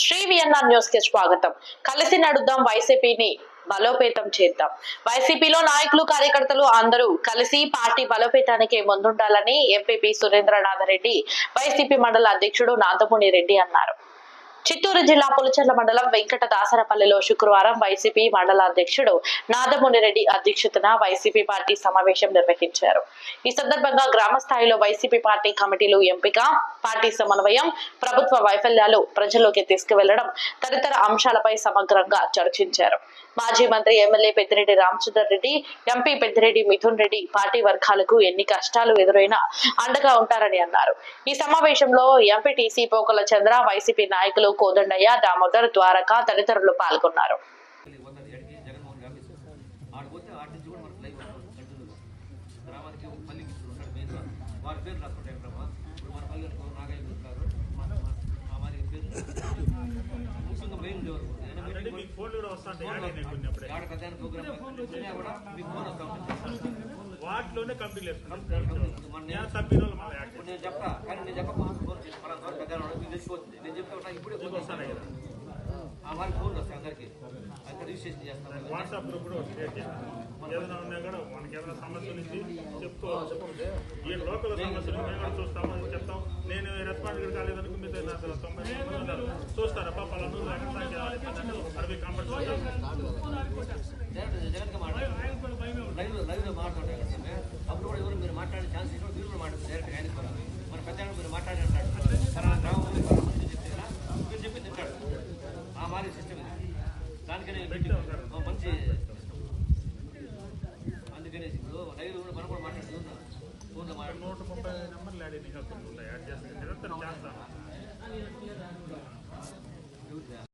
Shri VNR న్యూస్కి స్వాగతం. కలిసి నడుద్దాం వైసీపీని బలోపేతం చేద్దాం. వైసీపీలో నాయకులు కార్యకర్తలు అందరూ కలిసి పార్టీ బలోపేతానికి ముందుండాలని ఎంపీపీ సురేంద్రనాథ్ రెడ్డి వైసీపీ మండల అధ్యక్షుడు నాదముని రెడ్డి అన్నారు. చిత్తూరు జిల్లా పులిచెర్ల మండలం వెంకట దాసరపల్లిలో శుక్రవారం వైసీపీ మండల అధ్యక్షుడు నాదముని రెడ్డి అధ్యక్షతన వైసీపీ పార్టీ సమావేశం నిర్వహించారు. ఈ సందర్భంగా గ్రామ స్థాయిలో వైసీపీ పార్టీ కమిటీలు ఎంపిక పార్టీ సమన్వయం ప్రభుత్వ వైఫల్యాలు ప్రజల్లోకి తీసుకువెళ్ళడం తదితర అంశాలపై సమగ్రంగా చర్చించారు. మాజీ మంత్రి MLA Peddireddy Ramachandar Reddy MP Peddireddy Mithun Reddy party వర్గాలకు ఎన్ని కష్టాలు ఎదురైనా అండగా ఉంటారని అన్నారు. ఈ సమావేశంలో ఎంపీటీసీ పోకల చంద్ర వైసీపీ నాయకులు కోదండయ్య దామోదర్ ద్వారక తదితరులు పాల్గొన్నారు. గ్రామానికి పల్లి మిత్రులు ఉంటాడు మెయిన్గా వారి పేరు రాసుకుంటాయి బ్రహ్మ ఇప్పుడు మన పల్లి నాగయ్య ఉంటారు మా మా- మరి పేరు ముఖ్యంగా మెయిన్ ఎవరు మీకు ఫోన్లు కూడా వస్తుంటాయి వాటిలోనే నేను కానీ నేను ఇప్పుడే వస్తాను కదా. వారికి వస్తాయి అందరికి. రిజిస్ట్రేషన్ చేస్తాను వాట్సాప్ గ్రూప్ కూడా క్రియేట్ ఏదైనా ఉన్నా కూడా మనకి ఏదైనా సమస్యలు ఉంది చెప్పుకోవచ్చు ఈ లోకల్ సమస్యలు మేము కూడా చూస్తాము చెప్తాం. నేను రెస్పాండ్ కాలేదనుకో మీతో తొంభై చూస్తారా? పాప మీరు ఆయన కూడా మన పెద్ద మీరు మాట్లాడి అంటాడు తన గ్రామంలో పలానా మంది మీరు చెప్పి తింటాడు ఆ మారి సిస్టమ్ ఇది దానికనే మంచి అందుకనే ఇప్పుడు కూడా మనం కూడా మాట్లాడుతున్నాం ఫోన్లో నూట ముప్పై నెంబర్లు యాడ్ యాడ్ చేస్తాను నిరంతరం చేస్తాను.